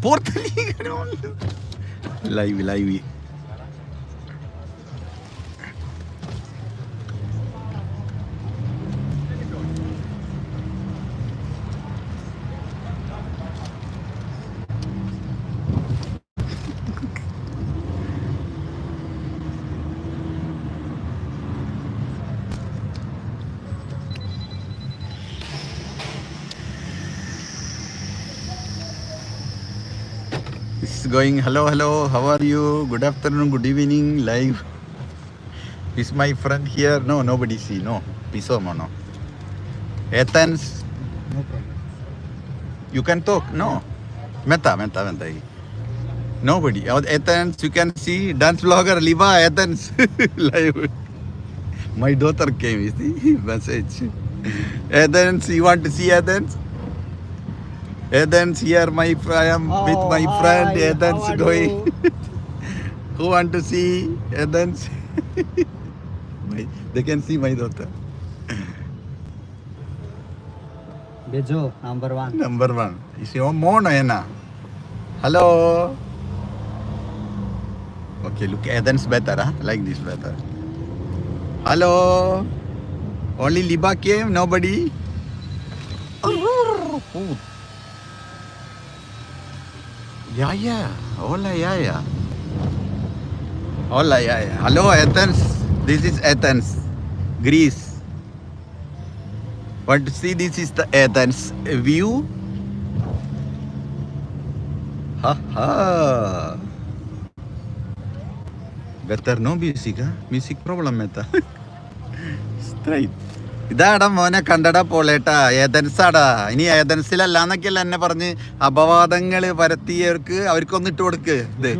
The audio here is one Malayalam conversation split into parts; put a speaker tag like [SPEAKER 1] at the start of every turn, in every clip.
[SPEAKER 1] Porta Liga, no. La Ivy, la Ivy. Going. Hello, hello. How are you? Good afternoon. Good evening. Live. Is my friend here? No, nobody see. No. Piso mono. Athens.
[SPEAKER 2] No problem.
[SPEAKER 1] You can talk. No. Meta, meta, meta. Nobody. Athens. You can see dance vlogger Liva Athens live. My daughter came. You see message. Athens. You want to see Athens? Athens here. My I am oh, with my
[SPEAKER 2] Oh,
[SPEAKER 1] friend
[SPEAKER 2] hi,
[SPEAKER 1] Athens
[SPEAKER 2] how
[SPEAKER 1] going. Who want to see Athens? my, they can see my daughter.
[SPEAKER 2] Bejo, number one.
[SPEAKER 1] Number one. Is your oh, mono ena? Hello. Okay, look, Athens better, huh? Like this better. Hello. Only Liba came, nobody. Oh. Yeah. Hola, yeah, yeah. Hola, yeah, yeah. Hello, Athens. This is Athens, Greece. To see this is the Athens view? Ha ha. Better no music, huh? Music problem meta. Straight. ഇതാടാ മോനെ കണ്ടടാ പോളേട്ടാ. ഏതൻസാടാ. ഇനി ഏതൻസിലല്ലാന്നൊക്കെയല്ല എന്നെ പറഞ്ഞ് അപവാദങ്ങൾ പരത്തിയവർക്ക് അവർക്കൊന്ന് ഇട്ട് കൊടുക്ക്. ഇത്.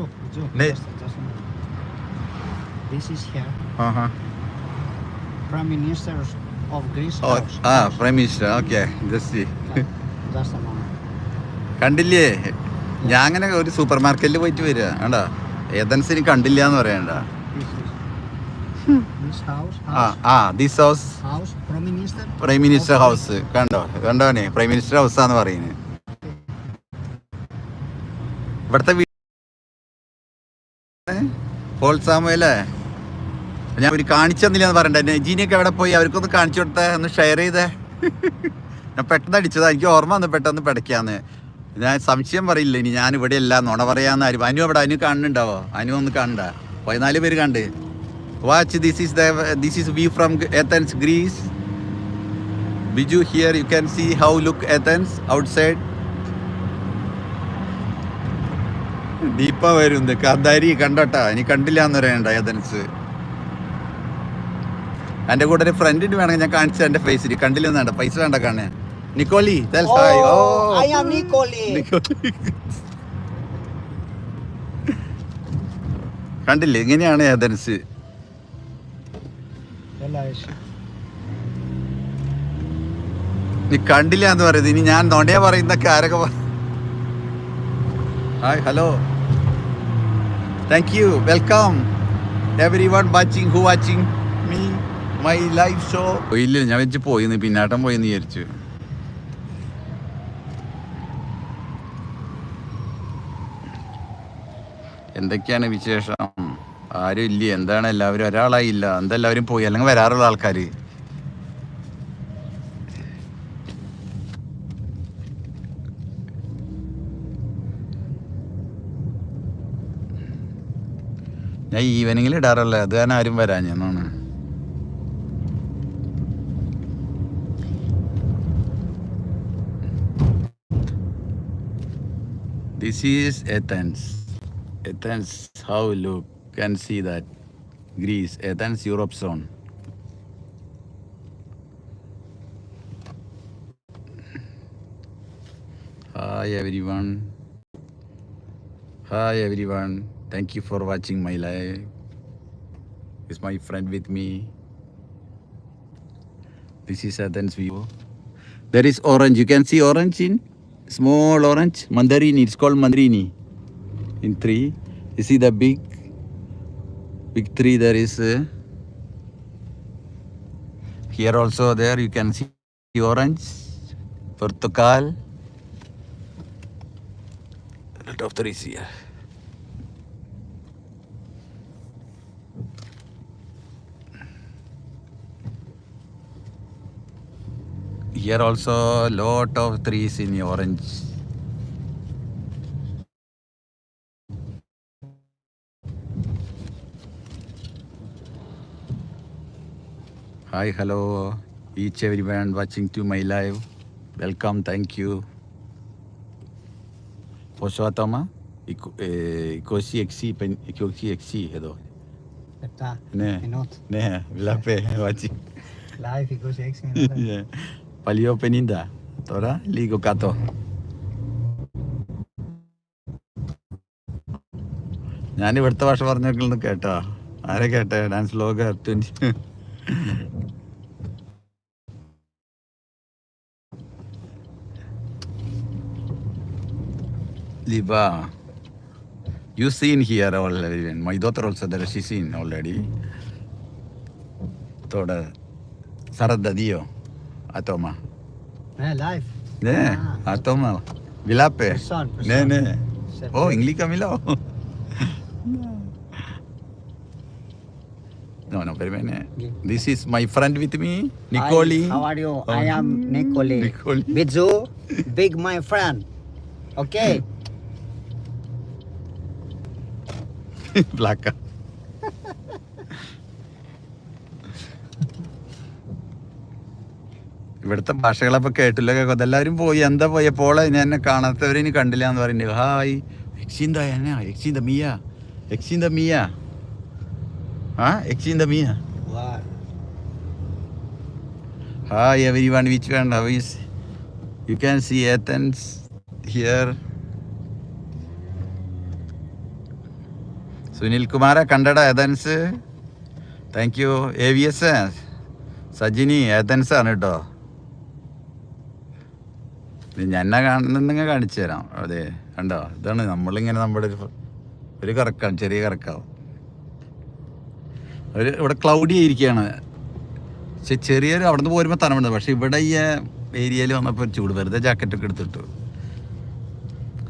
[SPEAKER 1] കണ്ടില്ലേ? ഞാൻ അങ്ങനെ ഒരു സൂപ്പർ മാർക്കറ്റിൽ പോയിട്ട് വരിക. വേണ്ട ഏതൻസിന് കണ്ടില്ല എന്ന് പറയണ്ട
[SPEAKER 2] This is house.
[SPEAKER 1] ആ ആ this house
[SPEAKER 2] house Prime Minister.
[SPEAKER 1] Prime minister
[SPEAKER 2] house,
[SPEAKER 1] house കണ്ടോ? കണ്ടോനെ പ്രൈം മിനിസ്റ്റർ ഹൗസ് ആന്ന് പറയുന്നത് ഇവിടുത്തെ? പോൾ സാമുവലേ ഞാൻ ഒരു കാണിച്ചു തന്നില്ലെന്ന് പറയണ്ടേ? നെജീനിയൊക്കെ എവിടെ പോയി? അവർക്കൊന്ന് കാണിച്ചു കൊടുത്തേ ഒന്ന് ഷെയർ ചെയ്തേ. ഞാൻ പെട്ടെന്ന് അടിച്ചതാ. എനിക്ക് ഓർമ്മ വന്ന് പെട്ടെന്ന് പിടയ്ക്കാന്ന്. ഞാൻ സംശയം പറയില്ല ഇനി. ഞാൻ ഇവിടെ അല്ല നുണ പറയാന്ന് ആരും അനു അവിടെ അനു കാണുന്നുണ്ടാവോ? അനു ഒന്ന് കാണണ്ട പതിനാല് പേര് കണ്ട്. Watch is the this is view from Athens, Greece. Biju here, you can see how look Athens outside. Deepa വരുന്നത് കന്താരി കണ്ടോട്ടാ ഇനി കണ്ടില്ല എന്ന് പറയണ്ട ഏതൻസ് എന്റെ കൂടെ ഒരു ഫ്രണ്ടിന് വേണമെങ്കിൽ ഞാൻ കാണിച്ചു എന്റെ ഫേസിൽ കണ്ടില്ലെന്ന് വേണ്ട പൈസ വേണ്ട കാണാൻ നിക്കോലി tell hi.
[SPEAKER 2] I am Nicole.
[SPEAKER 1] നിക്കോലി. കണ്ടില്ലേ ഇങ്ങനെയാണ് ഏതൻസ്. നീ കണ്ടില്ല എന്ന് പറയുന്നത്. ഇനി ഞാൻ നുണയെ പറയുന്ന കാരക hi hello thank you welcome everyone watching who watching me my life show ഇല്ല ഞാൻ വെച്ച് പോയിന്ന് പിന്നാട്ടം പോയെന്ന് വിചാരിച്ചു. എന്തൊക്കെയാണ് വിശേഷം? ആരും ഇല്ല. എന്താണ് എല്ലാവരും? ഒരാളായില്ല. എന്തെല്ലാവരും പോയി? അല്ലെങ്കിൽ വരാറുള്ള ആൾക്കാർ ഞാൻ ഈവനിങ്ങിൽ ഇടാറുള്ള അത് കാരണം ആരും വരാൻ ഞാനാണ് this is Athens Athens how look, can see that. Greece, Athens, Europe zone. Hi everyone. Hi everyone. Thank you for watching my live. Is my friend with me. This is Athens view. There is orange. You can see orange in small orange. Mandarini. It's called mandarini. In tree. You see the big big tree there is uh, here also there you can see orange portugal Lot of trees here. Here also a lot of trees in orange. toma? Ikosi eksi pen ikosi eksi edo.
[SPEAKER 2] Että
[SPEAKER 1] Ne.
[SPEAKER 2] minut.
[SPEAKER 1] Ne, vilape watching.
[SPEAKER 2] Live iko seksi minut.
[SPEAKER 1] Yeah. Palio peninda. Tora ligo kato. ഞാൻ ഇവിടുത്തെ ഭാഷ പറഞ്ഞേക്കുന്നു കേട്ടോ ആരെ കേട്ടെ dance logger twenty Liva, You seen here already. My daughter also there, she seen already. Toda sarada dio. Atoma.
[SPEAKER 2] Ne, live.
[SPEAKER 1] Ne,
[SPEAKER 2] ah.
[SPEAKER 1] atoma. Vilape. Ne, ne. Oh, English milao. No, no, wait a
[SPEAKER 2] minute.
[SPEAKER 1] This is my friend with me, Nicoli.
[SPEAKER 2] Hi, how are you?
[SPEAKER 1] Oh.
[SPEAKER 2] I am mm, Nicoli.
[SPEAKER 1] Nicoli.
[SPEAKER 2] Biju, big my friend. Okay.
[SPEAKER 1] Black. ഇവിടുത്തെ ഭാഷകളൊക്കെ കേട്ടില്ലൊക്കെ എല്ലാവരും പോയി. എന്താ പോയി? ഇനി എന്നെ കാണാത്തവരെ ഇനി കണ്ടില്ല എന്ന് പറയുന്നത് ഹായ്. എക്സിന്ത എന്നാ? എക്സിന്ത മിയ. എക്സിന്ത മിയ. ആ? എക്സിന്ത മിയ. ഹായ് എവരി വൺ വിച്ച് വേണ്ട you can see Athens here Sunil Kumar കണ്ടട Athens? Thank you A V S Sajini Athens ആണ് കേട്ടോ ഞാൻ എന്നെ കാണുന്നുണ്ടെങ്കിൽ കാണിച്ചു തരാം. അതെ കണ്ടോ? ഇതാണ് നമ്മളിങ്ങനെ നമ്മുടെ ഒരു ഒരു കറക്കാണ് ചെറിയ കറക്കാവും. ഒരു ഇവിടെ ക്ലൗഡി ആയിരിക്കുകയാണ്. പക്ഷെ ചെറിയൊരു അവിടെ നിന്ന് പോരുമ്പോൾ തണുപ്പുണ്ട്. പക്ഷെ ഇവിടെ ഈ ഏരിയയിൽ വന്നപ്പോൾ ചൂട്. വെറുതെ ജാക്കറ്റൊക്കെ എടുത്തിട്ടു.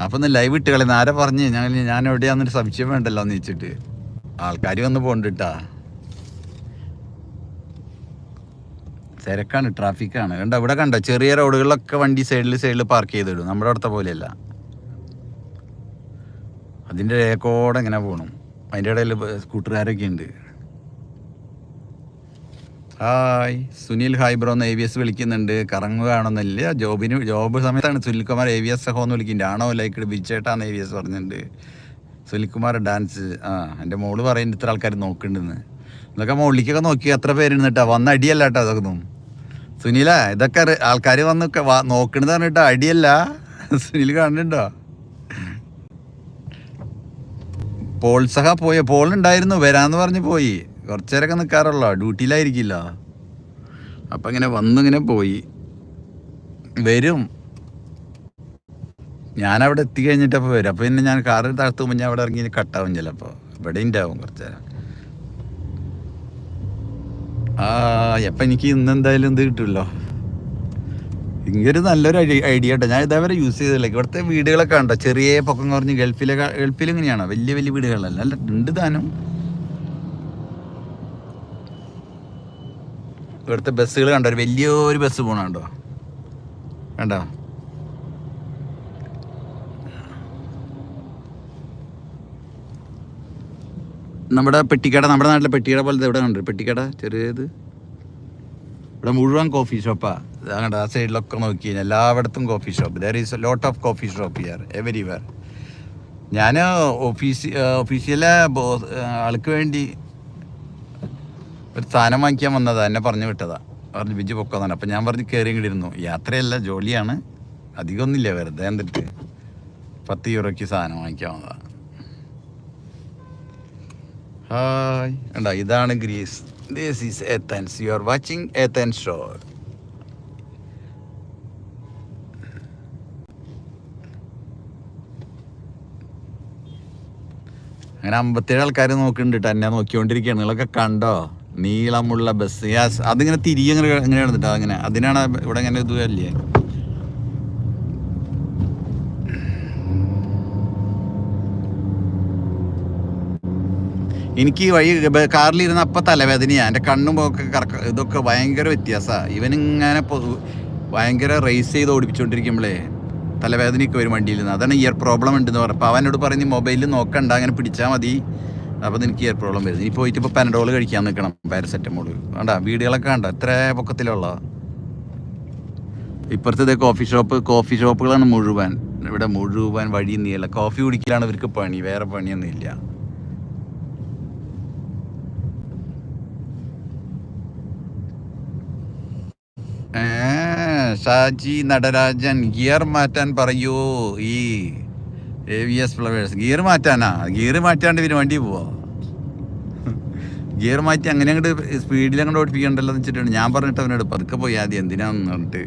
[SPEAKER 1] അപ്പം ഒന്ന് ലൈവ് ഇട്ട് കളയുന്ന ആരെ പറഞ്ഞ്? ഞാൻ ഞാൻ എവിടെയാന്നൊരു സംശയം വേണ്ടല്ലോ എന്ന് വെച്ചിട്ട്. ആൾക്കാർ വന്ന് പോണ്ടിട്ടാ തിരക്കാണ് ട്രാഫിക്കാണ് കണ്ട ഇവിടെ കണ്ട? ചെറിയ റോഡുകളിലൊക്കെ വണ്ടി സൈഡിൽ സൈഡിൽ പാർക്ക് ചെയ്തിടും. നമ്മുടെ അടുത്ത പോലെയല്ല. അതിന്റെ രേക്കോടെ ഇങ്ങനെ പോകണം അതിന്റെ ഇടയിൽ സ്കൂട്ടറുകാരൊക്കെ ഉണ്ട്. ഹായ്. സുനിൽ ഹായ് ബ്രോ എന്ന് എ വി എസ് വിളിക്കുന്നുണ്ട്. കറങ്ങുകയാണെന്നില്ല? ജോബിന് ജോബ് സമയത്താണ് സുനിൽകുമാർ എ വി എസ് സഹോ എന്ന് വിളിക്കുന്നുണ്ട് ആണോ ലൈക്ക് ബിച്ചേട്ടാന്ന് എ വി എസ് പറഞ്ഞിട്ടുണ്ട്. സുനിൽകുമാർ ഡാൻസ്. ആ എന്റെ മോൾ പറയുന്നുണ്ട് ഇത്ര ആൾക്കാർ നോക്കുന്നുണ്ടെന്ന്. ഇതൊക്കെ മോളിലേക്കൊക്കെ നോക്കി എത്ര പേരുന്നിട്ടാ വന്ന അടിയല്ല കേട്ടോ അതൊന്നും സുനില ഇതൊക്കെ ആൾക്കാർ വന്ന് നോക്കണത് പറഞ്ഞിട്ട് അടിയല്ല. സുനിൽ കാണുന്നുണ്ടോ? പോൾസഹ പോയ? പോൾ ഉണ്ടായിരുന്നു. വരാന്ന് പറഞ്ഞ് പോയി. കുറച്ചു നേരമൊക്കെ നിൽക്കാറുള്ളൂ ഡ്യൂട്ടിയിലായിരിക്കില്ല. അപ്പം ഇങ്ങനെ വന്നിങ്ങനെ പോയി. വരും. ഞാനവിടെ എത്തിക്കഴിഞ്ഞിട്ടപ്പോൾ വരും. അപ്പോൾ പിന്നെ ഞാൻ കാറിൽ താഴ്ത്തുമ്പോൾ ഞാൻ അവിടെ ഇറങ്ങി കട്ടാവും ചിലപ്പോൾ ഇവിടെ ഉണ്ടാവും കുറച്ച് നേരം ആ അപ്പം എനിക്ക് ഇന്ന് എന്തായാലും ഇത് കിട്ടുമല്ലോ ഇങ്ങനൊരു നല്ലൊരു ഐഡിയ കേട്ടോ. ഞാൻ ഇതേവരെ യൂസ് ചെയ്തില്ല. ഇവിടുത്തെ വീടുകളൊക്കെ ഉണ്ടോ ചെറിയ പൊക്കം കുറഞ്ഞ് ഗൾഫിലെ ഗൾഫിൽ ഇങ്ങനെയാണോ? വലിയ വലിയ വീടുകളല്ല. അല്ല ഉണ്ട് താനും ഇവിടുത്തെ ബസ്സുകൾ കണ്ടോ? ഒരു വലിയൊരു ബസ് പോണ കണ്ടോ? നമ്മുടെ പെട്ടിക്കട നമ്മുടെ നാട്ടിലെ പെട്ടിക്കട പോലത്തെ ഇവിടെ കണ്ടു? പെട്ടിക്കട ചെറിയത്? ഇവിടെ മുഴുവൻ കോഫി ഷോപ്പാ കണ്ട ആ സൈഡിലൊക്കെ നോക്കി കഴിഞ്ഞാൽ എല്ലായിടത്തും coffee shop there is lot of coffee shop here everywhere ഞാൻ ഓഫീസ് ഓഫീഷ്യലെ ബോസ് ആൾക്ക് വേണ്ടി ഒരു സാധനം വാങ്ങിക്കാൻ വന്നതാ എന്നെ പറഞ്ഞു വിട്ടതാ. പറഞ്ഞു ബിജു പൊക്കോന്നാണ്. അപ്പം ഞാൻ പറഞ്ഞ് കയറി ഇങ്ങോട്ടിരുന്നു യാത്രയല്ല ജോലിയാണ്. അധികമൊന്നുമില്ല വെറുതെ എന്നിട്ട് പത്ത് യൂറോയ്ക്ക് സാധനം വാങ്ങിക്കാൻ വന്നതാ. ഹായ്. ഉണ്ടാ ഇതാണ് Greece. This is Athens you are watching Athens show അങ്ങനെ അമ്പത്തേഴ് ആൾക്കാർ നോക്കുന്നുണ്ട് കേട്ടോ. എന്നെ നോക്കിക്കൊണ്ടിരിക്കുകയാണ്. നിങ്ങളൊക്കെ കണ്ടോ? നീളമുള്ള ബസ് യാസ് അതിങ്ങനെ തിരികെ അങ്ങനെ ഇങ്ങനെ എടുത്തിട്ട് അതങ്ങനെ. അതിനാണ് ഇവിടെ ഇങ്ങനെ ഇത് അല്ലേ എനിക്ക് ഈ വഴി കാറിലിരുന്ന അപ്പം തലവേദനയാണ് എന്റെ കണ്ണും ഒക്കെ കറക്ക ഇതൊക്കെ ഭയങ്കര വ്യത്യാസമാണ് ഇവനിങ്ങനെ ഭയങ്കര റേസ് ചെയ്ത് ഓടിപ്പിച്ചുകൊണ്ടിരിക്കുമ്പോഴേ തലവേദനയൊക്കെ വരും വണ്ടിയിൽ നിന്ന് അതാണ് ഇയർ പ്രോബ്ലം ഉണ്ടെന്ന് പറഞ്ഞപ്പോൾ അവനോട് പറഞ്ഞ് മൊബൈലിൽ നോക്കണ്ട. അങ്ങനെ പിടിച്ചാൽ മതി. അപ്പോൾ നിനക്ക് ഈ പ്രോബ്ലം വരുന്നത് ഇനി പോയിട്ട് ഇപ്പോൾ പാനഡോൾ കഴിക്കാൻ നിൽക്കണം പാരസെറ്റമോൾ വേണ്ട വീടുകളൊക്കെ കണ്ട എത്ര പൊക്കത്തിലുള്ള? ഇപ്പുറത്തെ കോഫി ഷോപ്പ് കോഫി ഷോപ്പുകളാണ് മുഴുവൻ. ഇവിടെ മുഴുവൻ വഴി നീല കോഫി കുടിക്കലാണ് ഇവർക്ക് പണി വേറെ പണിയൊന്നും ഇല്ല ഷാജി നടരാജൻ ഗിയർ മാറ്റാൻ പറയൂ ഈ A V S flowers gear മാറ്റാനാ? Gear മാറ്റാണ്ട് പിന്നെ വണ്ടി പോവാ. ഗിയർ മാറ്റി അങ്ങനെ അങ്ങോട്ട് സ്പീഡിൽ അങ്ങോട്ട് ഓടിപ്പിക്കണ്ടല്ലോ എന്ന് വെച്ചിട്ടുണ്ട് ഞാൻ പറഞ്ഞിട്ട് അവനോട് പതുക്കെ പോയി ആദ്യം എന്തിനാന്ന് പറഞ്ഞിട്ട്.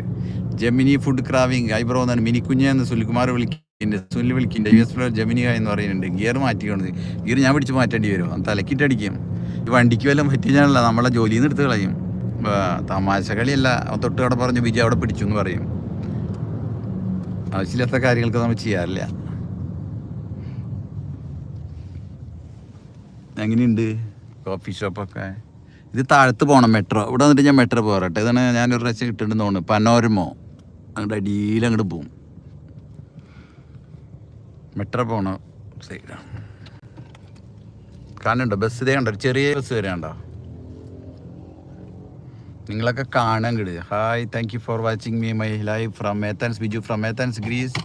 [SPEAKER 1] ജെമിനി ഫുഡ് ക്രാവിങ് ഐബ്രോ എന്നാണ് മിനിക്കുഞ്ഞ എന്ന് സുനിൽകുമാർ വിളിക്കുന്നുണ്ട് സുനിൽ വിളിക്കുന്നുണ്ട് യു എസ് ഫ്ലവർ ജെമിനി എന്ന് പറയുന്നുണ്ട്. ഗിയർ മാറ്റിക്കൊണ്ട്. ഗിയർ ഞാൻ പിടിച്ച് മാറ്റേണ്ടി വരും. തലക്കിട്ട് തലക്കിട്ടടിക്കും ഈ വണ്ടിക്ക് വല്ലതും പറ്റിയാണല്ല നമ്മളെ ജോലിയിൽ നിന്ന് എടുത്ത് കളയും. തമാശ കളിയല്ല. തൊട്ട് അവിടെ പറഞ്ഞു ബിജു അവിടെ പിടിച്ചു എന്ന് പറയും. ആവശ്യമില്ലാത്ത കാര്യങ്ങൾക്ക് നമ്മൾ ചെയ്യാറില്ല. എങ്ങനെയുണ്ട്? കോഫി ഷോപ്പൊക്കെ ഇത് താഴത്ത് പോകണം മെട്രോ ഇവിടെ വന്നിട്ട് ഞാൻ മെട്രോ പോരട്ടെ ഇതാണ് ഞാനൊരു പ്രാവശ്യം കിട്ടുന്നുണ്ടെന്ന് തോന്നുന്നു. പനോരമോ അങ്ങോട്ട് അടിയിൽ അങ്ങോട്ട് പോവും. മെട്രോ പോകണ സൈഡാണ് കാണുന്നുണ്ടോ? ബസ് ഇതേ കണ്ടോ? ചെറിയ ബസ് വരെയുണ്ടോ നിങ്ങളൊക്കെ കാണാൻ കിട് hi thank you for watching me my live from Athens Biju from Athens Greece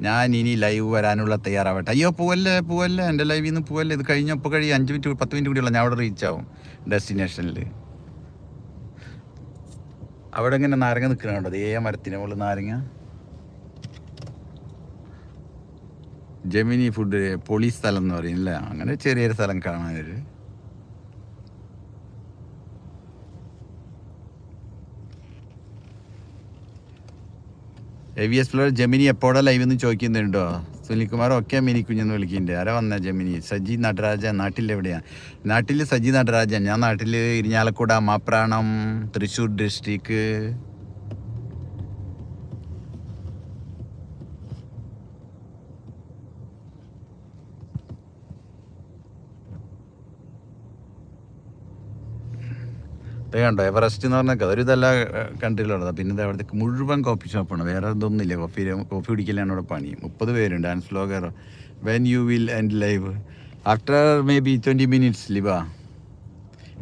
[SPEAKER 1] ഞാൻ ഇനി ലൈവ് വരാനുള്ള തയ്യാറാവട്ടെ. അയ്യോ പോവല്ലേ പോവല്ലേ എന്റെ ലൈവിൽ നിന്ന് പോവല്ലേ. ഇത് കഴിഞ്ഞപ്പോൾ കഴിയും. അഞ്ച് മിനിറ്റ് പത്ത് മിനിറ്റ് കൂടിയുള്ള. ഞാൻ അവിടെ റീച്ച് ആവും ഡെസ്റ്റിനേഷനിൽ അവിടെ ഇങ്ങനെ നാരങ്ങ നിൽക്കണുണ്ടോ ഏ മരത്തിന് മുകളിൽ നാരങ്ങ. ജമിനി ഫുഡ് പൊളി സ്ഥലം എന്ന് പറയുന്നില്ല അങ്ങനെ ചെറിയൊരു സ്ഥലം കാണാനൊരു A V S floor Gemini എപ്പോഴാ ലൈവ് എന്ന് ചോദിക്കുന്നുണ്ടോ? സുനിൽകുമാർ ഒക്കെ മിനി കുഞ്ഞെന്ന് വിളിക്കുന്നുണ്ട്. ആരാ വന്ന ജമിനി സജി നടരാജ നാട്ടിൽ എവിടെയാണ് നാട്ടിൽ സജി നടരാജൻ. ഞാൻ നാട്ടിൽ ഇരിഞ്ഞാലക്കുട മാപ്രാണം തൃശ്ശൂർ ഡിസ്ട്രിക്ട് ഇത് കണ്ടോ എവറസ്റ്റ് എന്ന് പറഞ്ഞാൽ ഒരു ഇതല്ല കൺട്രിയിലുള്ളത് പിന്നെ ഇത് അവിടുത്തെ മുഴുവൻ കോഫി ഷോപ്പാണ് വേറെ ഇതൊന്നുമില്ല. കോഫി കോഫി കുടിക്കലാണ് ഇവിടെ പണി. മുപ്പത് പേരുണ്ട്. Dance vlogger when you will and live after may be twenty minutes ലിവാ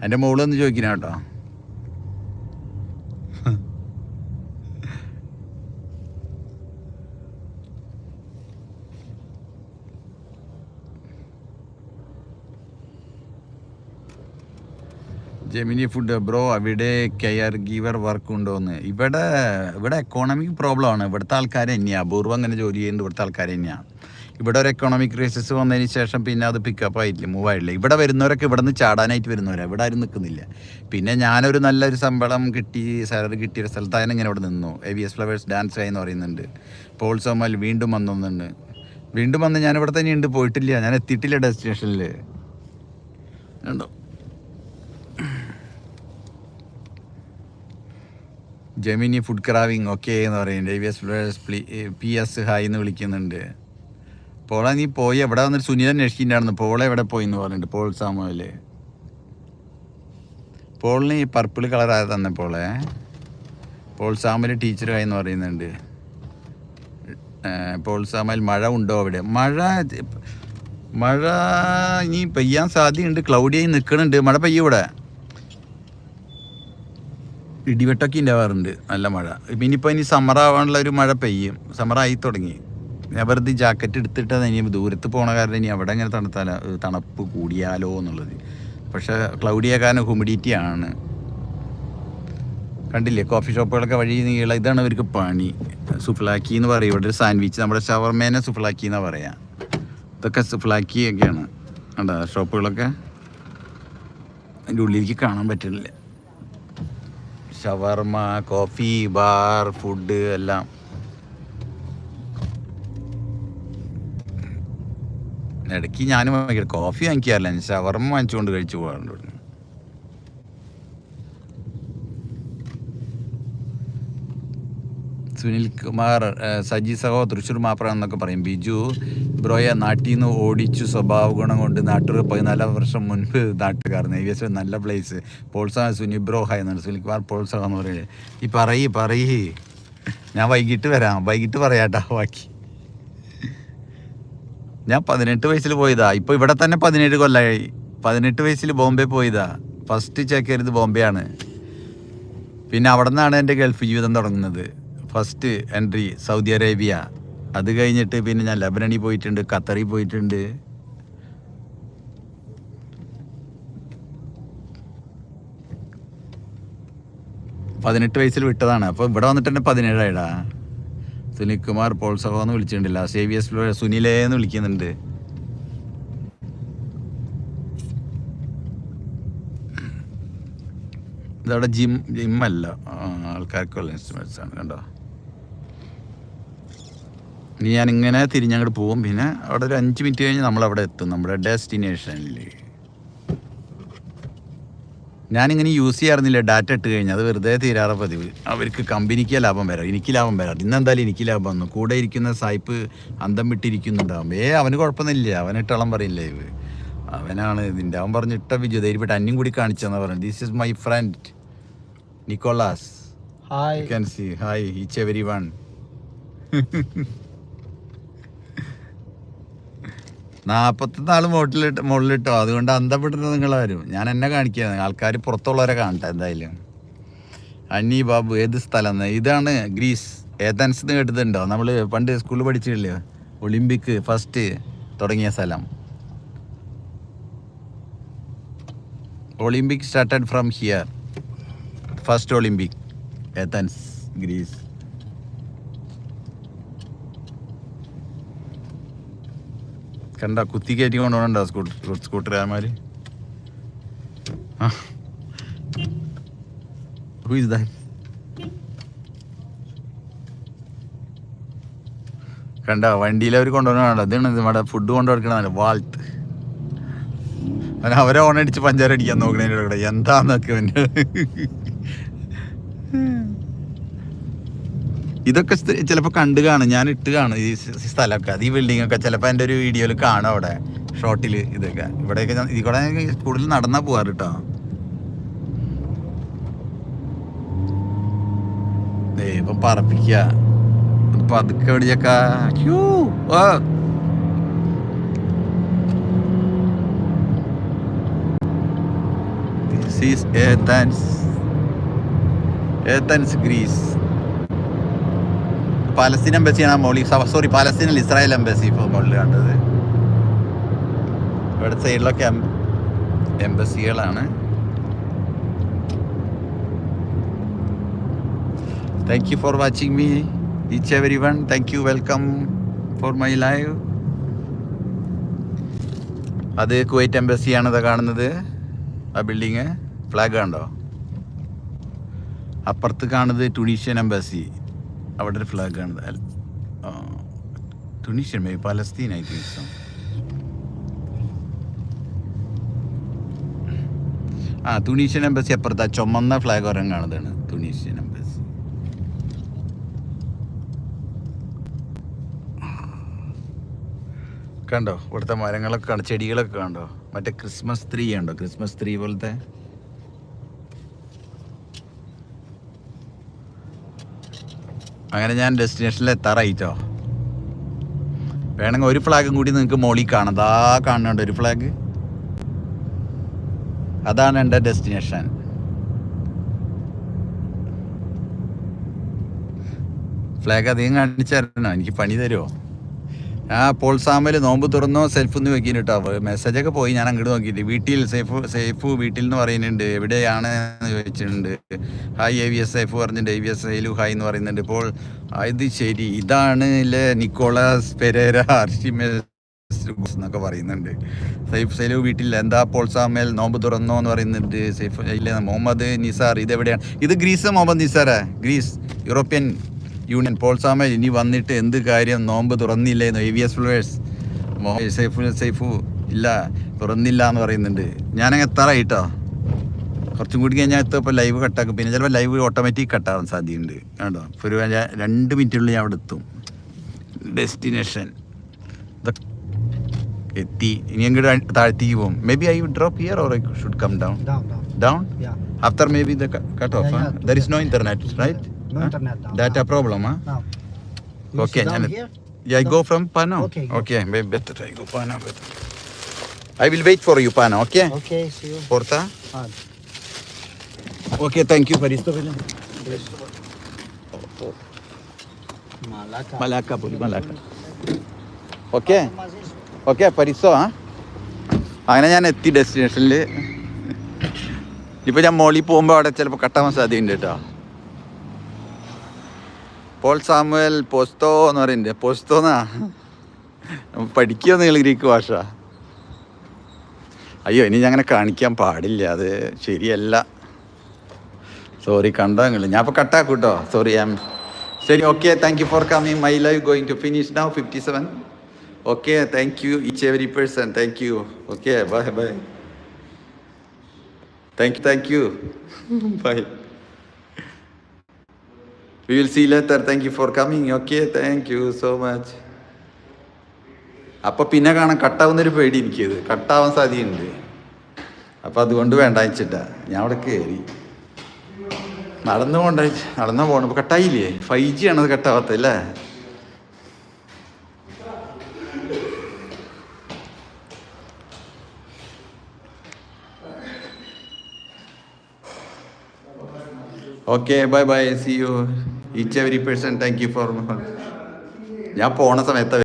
[SPEAKER 1] എന്റെ മോളൊന്ന് ചോദിക്കുന്ന കേട്ടോ. ജെമിനി ഫുഡ് ബ്രോ അവിടെ കെയർ ഗീവർ വർക്ക് ഉണ്ടോന്ന്. ഇവിടെ ഇവിടെ എക്കോണമിക് പ്രോബ്ലം ആണ്. ഇവിടുത്തെ ആൾക്കാർ തന്നെയാണ് അപൂർവം അങ്ങനെ ജോലി ചെയ്യുന്നത് ഇവിടുത്തെ ആൾക്കാർ തന്നെയാണ് ഇവിടെ ഒരു എക്കണോമിക് ക്രൈസിസ് വന്നതിന് ശേഷം പിന്നെ അത് പിക്കപ്പ് ആയിട്ടില്ല മൂവ് ആയിട്ടില്ല. ഇവിടെ വരുന്നവരൊക്കെ ഇവിടെ നിന്ന് ചാടാനായിട്ട് വരുന്നവരാണ് ഇവിടെ ആരും നിൽക്കുന്നില്ല പിന്നെ ഞാനൊരു നല്ലൊരു ശമ്പളം കിട്ടി സാലറി കിട്ടിയ ഒരു സ്ഥലത്തായാലും ഇങ്ങനെ ഇവിടെ നിന്നു. A V S flowers dance ആയി എന്ന് പറയുന്നുണ്ട്. പോൾ സോമാൽ വീണ്ടും വന്നുണ്ട് വീണ്ടും വന്ന് ഞാൻ ഇവിടെ തന്നെയുണ്ട്. പോയിട്ടില്ല. ഞാൻ എത്തിയിട്ടില്ല ഡെസ്റ്റിനേഷനിൽ ഉണ്ടോ ജെമിനി ഫുഡ് ക്രാവിങ് ഓക്കെ എന്ന് പറയുന്നുണ്ട് V S flowers P S hi എന്ന് വിളിക്കുന്നുണ്ട്. പോളാ നീ പോയി. എവിടെ വന്നിട്ട് സുനിൽ അന്വേഷിക്കുന്നുണ്ടായിരുന്നു പോളെ എവിടെ പോയി എന്ന് പറഞ്ഞിട്ട് പോൾ സാമുവൽ. പോളിന് ഈ പർപ്പിൾ കളർ ആയത് തന്നെ പോളെ? പോൾ സാമുവൽ ടീച്ചർ എന്ന് പറയുന്നുണ്ട്. പോൾ സാമുവൽ മഴ ഉണ്ടോ അവിടെ? മഴ മഴ ഇനി പെയ്യാൻ സാധ്യതയുണ്ട്. ക്ലൗഡിയായി നിൽക്കുന്നുണ്ട് മഴ പെയ്യൂടെ ഇടിവെട്ടൊക്കെ ഉണ്ടാവാറുണ്ട് നല്ല മഴ. ഇനിയിപ്പോൾ ഇനി സമ്മർ ആവാനുള്ള ഒരു മഴ പെയ്യും. സമ്മർ ആയി തുടങ്ങി. ഞാൻ വെറുതെ ജാക്കറ്റ് എടുത്തിട്ട് ഇനി ദൂരത്ത് പോണ കാരണം ഇനി അവിടെ ഇങ്ങനെ തണുത്താല തണുപ്പ് കൂടിയാലോ എന്നുള്ളത്. പക്ഷേ ക്ലൗഡിയ കാരണം ഹ്യൂമിഡിറ്റി ആണ്. കണ്ടില്ലേ കോഫി ഷോപ്പുകളൊക്കെ വഴി നീള ഇതാണ് ഇവർക്ക് പണി. സുഫ്ലാക്കി എന്ന് പറയും. ഇവിടെ ഒരു സാൻഡ്വിച്ച് നമ്മുടെ ഷവർമേനെ സുഫ്ലാക്കി എന്നാ പറയാം. ഇതൊക്കെ സുഫ്ലാക്കി ഒക്കെയാണ്. കണ്ടോ ഷോപ്പുകളൊക്കെ അതിന്റെ ഉള്ളിലേക്ക് കാണാൻ പറ്റുന്നില്ല. ഷവർമ കോഫി ബാർ ഫുഡ് എല്ലാം. ഇടയ്ക്ക് ഞാനും കോഫി വാങ്ങിക്കാറില്ല. ഷവർമ വാങ്ങിച്ചുകൊണ്ട് കഴിച്ചു പോകാറുണ്ട് സുനിൽ കുമാർ സജി സഹോ തൃശ്ശൂർ മാപ്ര എന്നൊക്കെ പറയും. ബിജു ബ്രോയെ നാട്ടിൽ നിന്ന് ഓടിച്ചു സ്വഭാവ ഗുണം കൊണ്ട് നാട്ടൂർ നല്ല വർഷം മുൻപ് നാട്ടുകാർ നെയ്വേസ് നല്ല പ്ലേസ് പോൾസ സുനി ബ്രോ ഹായ് എന്നാണ്. സുനിൽ കുമാർ പോൾസഹ എന്ന് പറയുന്നത് ഈ പറയ് പറയ്. ഞാൻ വൈകിട്ട് വരാം. വൈകിട്ട് പറയാട്ടാ ബാക്കി. ഞാൻ പതിനെട്ട് വയസ്സിൽ പോയതാ. ഇപ്പോൾ ഇവിടെ തന്നെ പതിനേഴ് കൊല്ലമായി പതിനെട്ട് വയസ്സിൽ ബോംബെ പോയതാ. ഫസ്റ്റ് ചേക്കരുത് ബോംബെ ആണ് പിന്നെ അവിടെ നിന്നാണ് എന്റെ ഗൾഫ് ജീവിതം തുടങ്ങുന്നത്. ഫസ്റ്റ് എൻട്രി സൗദി അറേബ്യ അത് കഴിഞ്ഞിട്ട് പിന്നെ ഞാൻ ലബനണി പോയിട്ടുണ്ട് ഖത്തറിൽ പോയിട്ടുണ്ട്. പതിനെട്ട് വയസ്സിൽ വിട്ടതാണ്. അപ്പോൾ ഇവിടെ വന്നിട്ട് തന്നെ പതിനേഴായിടാ. സുനിൽ കുമാർ പോൾസഹോ എന്ന് എസ് സേവിയസ് സുനിലേ എന്ന് വിളിക്കുന്നുണ്ട്. ഇതവിടെ ജിം ജിമ്മല്ല ആൾക്കാർക്കുള്ള ഇൻസ്ട്രുമെന്റ്സ് ആണ് കണ്ടോ? ഇനി ഞാൻ ഇങ്ങനെ തിരിഞ്ഞങ്ങോട്ട് പോകും. പിന്നെ അവിടെ ഒരു അഞ്ച് മിനിറ്റ് കഴിഞ്ഞ് നമ്മൾ അവിടെ എത്തും നമ്മുടെ ഡെസ്റ്റിനേഷനിൽ ഞാനിങ്ങനെ യൂസ് ചെയ്യാറുന്നില്ല ഡാറ്റ ഇട്ട് കഴിഞ്ഞാൽ അത് വെറുതെ തീരാറ പതിവ്. അവർക്ക് കമ്പനിക്ക് ലാഭം വരാം എനിക്ക് ലാഭം വരാം ഇന്നെന്തായാലും എനിക്ക് ലാഭം വന്നു. കൂടെ ഇരിക്കുന്ന സായിപ്പ് അന്തം വിട്ടിരിക്കുന്നുണ്ടാവും. ഏ അവന് കുഴപ്പമൊന്നുമില്ല. അവൻ ഇട്ടളം പറയില്ല? ഇവ് അവനാണ് ഇതിന്റെ അവൻ പറഞ്ഞു ഇട്ട വിജു ധൈര്യപ്പെട്ട് അന്യം കൂടി കാണിച്ചെന്നാ പറഞ്ഞു this is my friend Nicholas
[SPEAKER 2] hi
[SPEAKER 1] you can see hi each everyone നാൽപ്പത്തൊന്നാൾ മുകളിലിട്ട് മുകളിലിട്ടോ. അതുകൊണ്ട് അന്തപ്പെടുന്നത് നിങ്ങളാരും ഞാൻ എന്നെ കാണിക്കുക ആൾക്കാർ പുറത്തുള്ളവരെ കാണട്ടെ എന്തായാലും. അന്നി ബാബു ഏത് സ്ഥലം? ഇതാണ് ഗ്രീസ്. ഏതൻസ് എന്ന് കേട്ടിട്ടുണ്ടോ? നമ്മൾ പണ്ട് സ്കൂളിൽ പഠിച്ചിട്ടില്ലേ? ഒളിമ്പിക് ഫസ്റ്റ് തുടങ്ങിയ സ്ഥലം. Olympic started from here first Olympic Athens Greece കണ്ട കുത്തി കയറ്റി കൊണ്ടുപോകണ്ട സ്കൂട്ടർ സ്കൂട്ടർ ആമാര് കണ്ട വണ്ടിയിൽ അവർ കൊണ്ടുപോകണോ ഇതാണ് നമ്മുടെ ഫുഡ് കൊണ്ടുകൊടുക്കണ വാൾട്ട്. അവനെ അവരെ ഓണടിച്ച് പഞ്ചാര അടിക്കാൻ നോക്കണതിന്റെ എന്താന്നൊക്കെ അവന്റെ ഇതൊക്കെ ചിലപ്പോൾ കണ്ടു കാണും. ഞാൻ ഇട്ട് കാണും ഈ സ്ഥലമൊക്കെ. അത് ഈ ബിൽഡിംഗ് ഒക്കെ ചിലപ്പോൾ എന്റെ ഒരു വീഡിയോയിൽ കാണും അവിടെ. ഷോർട്ടിൽ ഇതൊക്കെ. ഇവിടെയൊക്കെ ഞാൻ ഇതിൽ കൂടെ കൂടുതൽ നടന്നാ പോവാറ് കേട്ടോ ദേ ഇപ്പം പറപ്പിക്കുക പതുക്കെ Greece. പാലസ്തീൻ എംബസിയാണ് മോളി സോറി പാലസ്തീനിൽ ഇസ്രായേൽ എംബസി ഇപ്പോൾ മുകളിൽ കണ്ടത്. ഇവിടെ സൈഡിലൊക്കെ എംബസികളാണ് thank you for watching me each everyone thank you welcome for my live അത് കുവൈറ്റ് എംബസിയാണ് ഇത് കാണുന്നത്. ആ ബിൽഡിങ് ഫ്ലാഗ് കണ്ടോ? അപ്പുറത്ത് കാണുന്നത് ടുണീഷ്യൻ എംബസി അവിടെ ഒരു ഫ്ലാഗ് കാണുന്നത് Tunisian may Palestine I think so ആ തുണീഷ്യൻ എംബസി അപ്പുറത്ത് ആ ചുമന്ന ഫ്ലാഗ് ഒരം കാണുന്നതാണ്. Tunisian embassy. കണ്ടോ? ഇവിടുത്തെ മരങ്ങളൊക്കെ കണ്ടോ ചെടികളൊക്കെ കണ്ടോ? മറ്റേ ക്രിസ്മസ് ട്രീ ഉണ്ടോ? ക്രിസ്മസ് ട്രീ പോലത്തെ? അങ്ങനെ ഞാൻ ഡെസ്റ്റിനേഷനിൽ എത്താറായിട്ടോ വേണമെങ്കിൽ ഒരു ഫ്ലാഗും കൂടി നിങ്ങൾക്ക് മോളി കാണാം. ദാ കാണുന്നുണ്ട് ഒരു ഫ്ലാഗ് അതാണ് എന്റെ ഡെസ്റ്റിനേഷൻ. ഫ്ലാഗ് അധികം കാണിച്ചു തരണോ? എനിക്ക് പണി തരുമോ? ആ പോൾ സാമൽ നോമ്പ് തുറന്നോ സെൽഫ് എന്ന് കേട്ടോ മെസ്സേജൊക്കെ പോയി ഞാൻ അങ്ങോട്ട് നോക്കിയിട്ട്. വീട്ടിൽ സേഫ് സേഫ് വീട്ടിൽ എന്ന് പറയുന്നുണ്ട് എവിടെയാണ് എന്ന് ചോദിച്ചിട്ടുണ്ട് hi A V S Saif പറഞ്ഞിട്ടുണ്ട് എ വി എസ് സൈലു ഹായ് എന്ന് പറയുന്നുണ്ട്. ഇപ്പോൾ ഇത് ശരി ഇതാണ് ഇല്ലേ നിക്കോളാസ് പെരേര അർഷിമേൽ എന്നൊക്കെ പറയുന്നുണ്ട്. സൈഫ് സൈലു വീട്ടിൽ എന്താ പോൾ സാമേൽ നോമ്പ് തുറന്നോ എന്ന് പറയുന്നുണ്ട്. സൈഫ് ഇല്ല മുഹമ്മദ് നിസാർ ഇത് എവിടെയാണ് ഇത് Greece Muhammad നിസാറാ? Greece European Union Paul Samuel ഇനി വന്നിട്ട് എന്ത് കാര്യം? നോമ്പ് തുറന്നില്ലേന്ന് A V S flowers Muhammad Saif Saif ഇല്ല തുറന്നില്ല എന്ന് പറയുന്നുണ്ട്. ഞാനങ്ങ് എത്താറായിട്ടോ കുറച്ചും കൂടി കഴിഞ്ഞാൽ എത്തപ്പോൾ ലൈവ് കട്ടാക്കും പിന്നെ ചിലപ്പോൾ ലൈവ് ഓട്ടോമാറ്റിക് കട്ടാവാൻ സാധ്യതയുണ്ട്. കേട്ടോ ഒരു രണ്ട് മിനിറ്റിനുള്ളിൽ ഞാൻ അവിടെ എത്തും. ഡെസ്റ്റിനേഷൻ എത്തി. ഇനി അങ്ങോട്ട് താഴ്ത്തിക്ക് പോകും. May be I drop here or I should come
[SPEAKER 2] down. Down.
[SPEAKER 1] After may be the
[SPEAKER 2] cut off.
[SPEAKER 1] There is no internet right
[SPEAKER 2] No internet down.
[SPEAKER 1] Data problem,
[SPEAKER 2] huh? No.
[SPEAKER 1] Okay,
[SPEAKER 2] down here.
[SPEAKER 1] Yeah, I no. go from Pano.
[SPEAKER 2] Okay, go.
[SPEAKER 1] Okay, maybe better I go Pano. Better. I will wait for you, Pano. Okay.
[SPEAKER 2] Okay, see you.
[SPEAKER 1] Porta.
[SPEAKER 2] Ah,
[SPEAKER 1] Okay, thank you Paristo. Malaka.
[SPEAKER 2] Malaka,
[SPEAKER 1] Malacca. Okay. Okay, പരിസോ ആ അങ്ങനെ ഞാൻ എത്തി ഡെസ്റ്റിനേഷനിൽ ഇപ്പം ഞാൻ മോളിൽ പോകുമ്പോൾ അവിടെ ചിലപ്പോൾ കട്ടാവാൻ സാധ്യതയുണ്ട് കേട്ടോ പോൾ സാമുവൽ പോസ്റ്റോ എന്ന് പറയുന്നുണ്ട് പോസ്റ്റോന്നാ പഠിക്കുമോ നിങ്ങൾ ഗ്രീക്ക് ഭാഷ? അയ്യോ ഇനി ഞാൻ അങ്ങനെ കാണിക്കാൻ പാടില്ല. അത് ശരിയല്ല. സോറി കണ്ടോ നിങ്ങൾ ഞാൻ ഇപ്പോൾ കട്ടാക്കും കേട്ടോ സോറി ഐ ശരി okay thank you for coming my live going to finish now fifty seven okay thank you each every person thank you okay bye bye thank you thank you bye we will see later. Thank you for coming. Okay, thank you so much. അപ്പോൾ പിന്നെ കാണാൻ കട്ടാവുന്നൊരു പേടി എനിക്കത്. കട്ടാവാൻ സാധ്യതയുണ്ട്. അപ്പോൾ അതുകൊണ്ട് വേണ്ട അയച്ചിട്ട. ഞാൻ അവിടെ കയറി നടന്നു പോണ്ട നടന്നു പോകണം ഇപ്പോൾ കട്ടായില്ലേ? ഫൈവ് ജി ആണത് കട്ടാവാത്തത് അല്ലേ? Okay bye bye see you each every person thank you for ഞാൻ പോണ സമയത്ത്